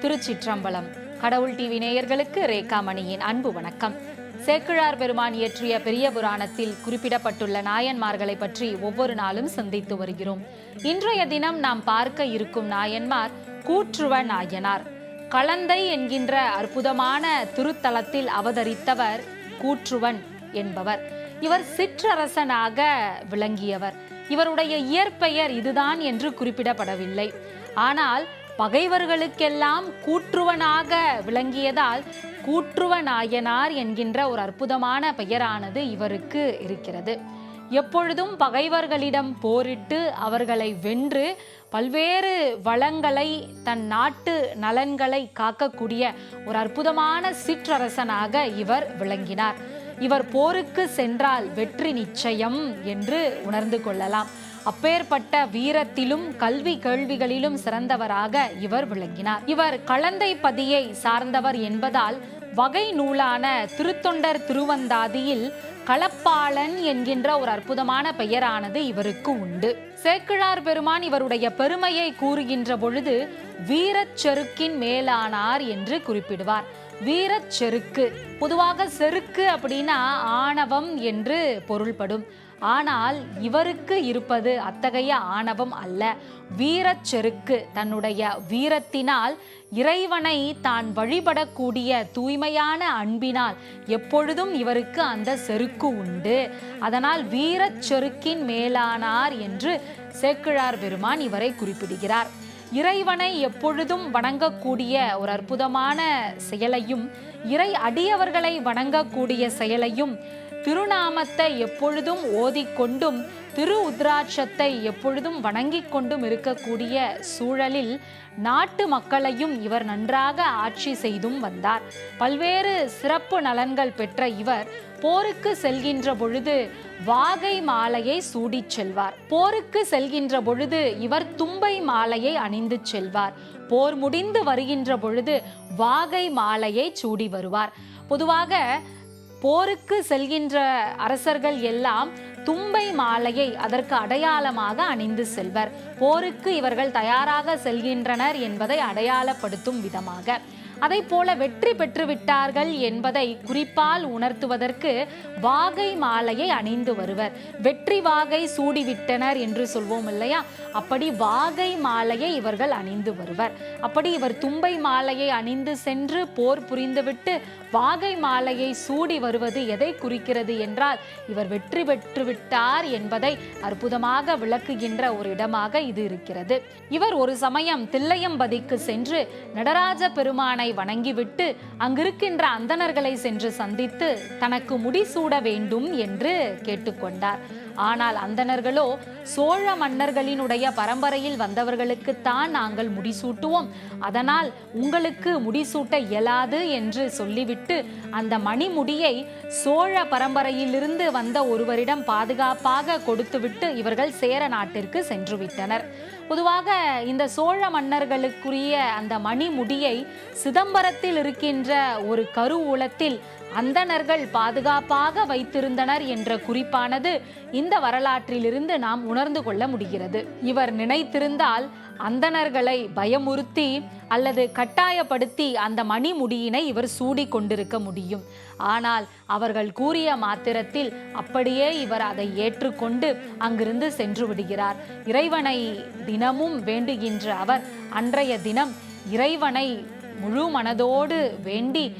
திருச்சிற்றம்பலம். கடவுள் டிவி நேயர்களுக்கு ரேகாமணியின் அன்பு வணக்கம். சேக்கிழார் பெருமான் இயற்றிய பெரிய புராணத்தில் குறிப்பிடப்பட்டுள்ள நாயன்மார்களை பற்றி ஒவ்வொரு நாளும் சிந்தித்து வருகிறோம். இன்றைய தினம் நாம் பார்க்க இருக்கும் நாயன்மார் கூற்றுவ நாயனார். கலந்தை என்கின்ற அற்புதமான திருத்தலத்தில் அவதரித்தவர் கூற்றுவன் என்பவர். இவர் சிற்றரசனாக விளங்கியவர். இவருடைய இயற்பெயர் இதுதான் என்று குறிப்பிடப்படவில்லை. ஆனால் பகைவர்களுக்கெல்லாம் கூற்றுவனாக விளங்கியதால் கூற்றுவ நாயனார் என்கின்ற ஒரு அற்புதமான பெயரானது இவருக்கு இருக்கிறது. எப்பொழுதும் பகைவர்களிடம் போரிட்டு அவர்களை வென்று பல்வேறு வளங்களை தன் நாட்டு நலன்களை காக்கக்கூடிய ஒரு அற்புதமான சிற்றரசனாக இவர் விளங்கினார். இவர் போருக்கு சென்றால் வெற்றி நிச்சயம் என்று உணர்ந்து கொள்ளலாம். அப்பேற்பட்ட வீரத்திலும் கல்வி கேள்விகளிலும் சிறந்தவராக இவர் விளங்கினார். இவர் களந்தை பதியை சார்ந்தவர் என்பதால் வகை நூலான திருத்தொண்டர் திருவந்தாதியில் களப்பாளன் என்கின்ற ஒரு அற்புதமான பெயரானது இவருக்கு உண்டு. சேக்கிழார் பெருமான் இவருடைய பெருமையை கூறுகின்ற பொழுது வீரச் செருக்கின் மேலானார் என்று குறிப்பிடுவார். வீரச் செருக்கு. பொதுவாக செருக்கு அப்படின்னா ஆணவம் என்று பொருள்படும். ஆனால் இவருக்கு இருப்பது அத்தகைய ஆணவம் அல்ல. வீரச் செருக்கு தன்னுடைய வீரத்தினால் இறைவனை தான் வழிபடக்கூடிய தூய்மையான அன்பினால் எப்பொழுதும் இவருக்கு அந்த செருக்கு உண்டு. அதனால் வீரச் செருக்கின் மேலானார் என்று சேக்கிழார் பெருமான் இவரை குறிப்பிடுகிறார். இறைவனை எப்பொழுதும் வணங்கக்கூடிய ஒரு அற்புதமான செயலையும் இறை அடியவர்களை வணங்கக்கூடிய செயலையும் திருநாமத்தை எப்பொழுதும் ஓதிக்கொண்டும் திரு உத்ராட்சத்தை எப்பொழுதும் வணங்கிக் கொண்டும் இருக்கக்கூடிய சூழலில் நாட்டு மக்களையும் இவர் நன்றாக ஆட்சி செய்தும் வந்தார். பல்வேறு சிறப்பு நலன்கள் பெற்ற இவர் போருக்கு செல்கின்ற பொழுது வாகை மாலையை சூடிச் செல்வார். போருக்கு செல்கின்ற பொழுது இவர் தும்பை மாலையை அணிந்து செல்வார். போர் முடிந்து வருகின்ற பொழுது வாகை மாலையை சூடி வருவார். பொதுவாக போருக்கு செல்கின்ற அரசர்கள் எல்லாம் தும்பை மாலையை அதற்கு அடையாளமாக அணிந்து செல்வர். போருக்கு இவர்கள் தயாராக செல்கின்றனர் என்பதை அடையாளப்படுத்தும் விதமாக. அதை போல வெற்றி பெற்றுவிட்டார்கள் என்பதை குறிப்பால் உணர்த்துவதற்கு வாகை மாலையை அணிந்து வருவர். வெற்றி வாகை சூடிவிட்டனர் என்று சொல்வோம் இல்லையா? அப்படி வாகை மாலையை இவர்கள் அணிந்து வருவர். அப்படி இவர் தும்பை மாலையை அணிந்து சென்று போர் புரிந்துவிட்டு வாகை மாலையை சூடி வருவது எதை குறிக்கிறது என்றால் இவர் வெற்றி பெற்று விட்டார் என்பதை அற்புதமாக விளக்குகின்ற ஒரு இடமாக இது இருக்கிறது. இவர் ஒரு சமயம் தில்லையம்பதிக்கு சென்று நடராஜ பெருமானை வணங்கிவிட்டு அங்கிருக்கின்ற அந்தணர்களை சென்று சந்தித்து தனக்கு முடிசூட வேண்டும் என்று கேட்டுக்கொண்டார். ஆனால் அந்தணர்களோ சோழ மன்னர்களினுடைய பரம்பரையில் வந்தவர்களுக்குத்தான் நாங்கள் முடிசூட்டுவோம். அதனால் உங்களுக்கு முடிசூட்ட இயலாது என்று சொல்லிவிட்டு அந்த மணிமுடியை சோழ பரம்பரையிலிருந்து வந்த ஒருவரிடம் பாதுகாப்பாக கொடுத்துவிட்டு இவர்கள் சேர நாட்டிற்கு சென்று விட்டனர் பொதுவாக இந்த சோழ மன்னர்களுக்குரிய அந்த மணிமுடியை சிதம்பரத்தில் இருக்கின்ற ஒரு கருவூலத்தில் அந்தணர்கள் பாதுகாப்பாக வைத்திருந்தனர் என்ற குறிப்பானது இந்த வரலாற்றிலிருந்து நாம் உணர்ந்து கொள்ள முடிகிறது. இவர் நினைத்திருந்தால் அந்தணர்களை பயமுறுத்தி அல்லது கட்டாயப்படுத்தி அந்த மணிமுடியினை இவர் சூடி கொண்டிருக்க முடியும். ஆனால் அவர்கள் கூறிய மாத்திரத்தில் அப்படியே இவர் அதை ஏற்றுக்கொண்டு அங்கிருந்து சென்று விடுகிறார். இறைவனை தினமும் வேண்டுகின்ற அவர் அன்றைய தினம் இறைவனை முழு மனதோடு வேண்டி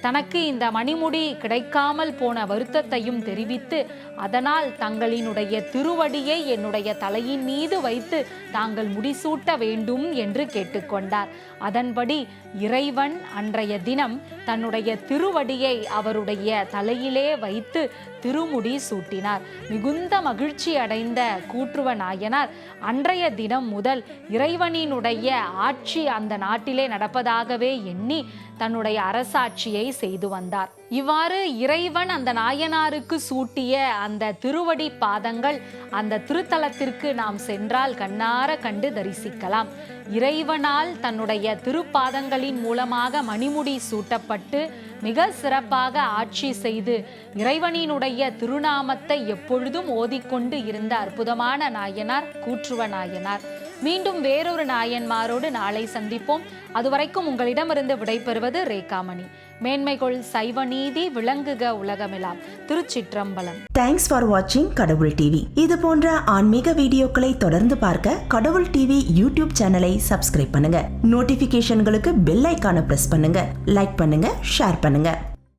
தனக்கு இந்த மணிமுடி கிடைக்காமல் போன வருத்தத்தையும் தெரிவித்து அதனால் தங்களினுடைய திருவடியை என்னுடைய தலையின் மீது வைத்து தாங்கள் முடிசூட்ட வேண்டும் என்று கேட்டுக்கொண்டார். அதன்படி இறைவன் அன்றைய தினம் தன்னுடைய திருவடியை அவருடைய தலையிலே வைத்து திருமுடி சூட்டினார். மிகுந்த மகிழ்ச்சி அடைந்த கூற்றுவ நாயனார் அன்றைய தினம் முதல் இறைவனினுடைய ஆட்சி அந்த நாட்டிலே நடப்பதாகவே எண்ணி தன்னுடைய அரசாட்சியை செய்து வந்தார். இவ்வாறு இறைவன் அந்த நாயனாருக்கு சூட்டிய அந்த திருவடி பாதங்கள் அந்த திருத்தலத்திற்கு நாம் சென்றால் கண்ணார கண்டு தரிசிக்கலாம். இறைவனால் தன்னுடைய திருப்பாதங்களின் மூலமாக மணிமுடி சூட்டப்பட்டு மிக சிறப்பாக ஆட்சி செய்து இறைவனினுடைய திருநாமத்தை எப்பொழுதும் ஓதிக்கொண்டு இருந்த அற்புதமான நாயனார் கூற்றுவ நாயனார். மீண்டும் வேறொரு நாயன்மாரோடு நாளை சந்திப்போம். அதுவரைக்கும் உங்களிடமிருந்து விடைபெறுவது ரேகாமணி. மேன்மைகொள் சைவ நீதி விளங்குக உலகமெல்லாம் திருச்சிற்றம்பலம். தேங்க்ஸ் ஃபார் வாட்சிங் கடவுள் டிவி இது போன்ற ஆன்மீக வீடியோக்களை தொடர்ந்து பார்க்க கடவுள் டிவி யூடியூப் சேனலை சப்ஸ்கிரைப் பண்ணுங்க. நோட்டிபிகேஷன்களுக்கு பெல் ஐக்கான பிரஸ் பண்ணுங்க. லைக் பண்ணுங்க ஷேர் பண்ணுங்க.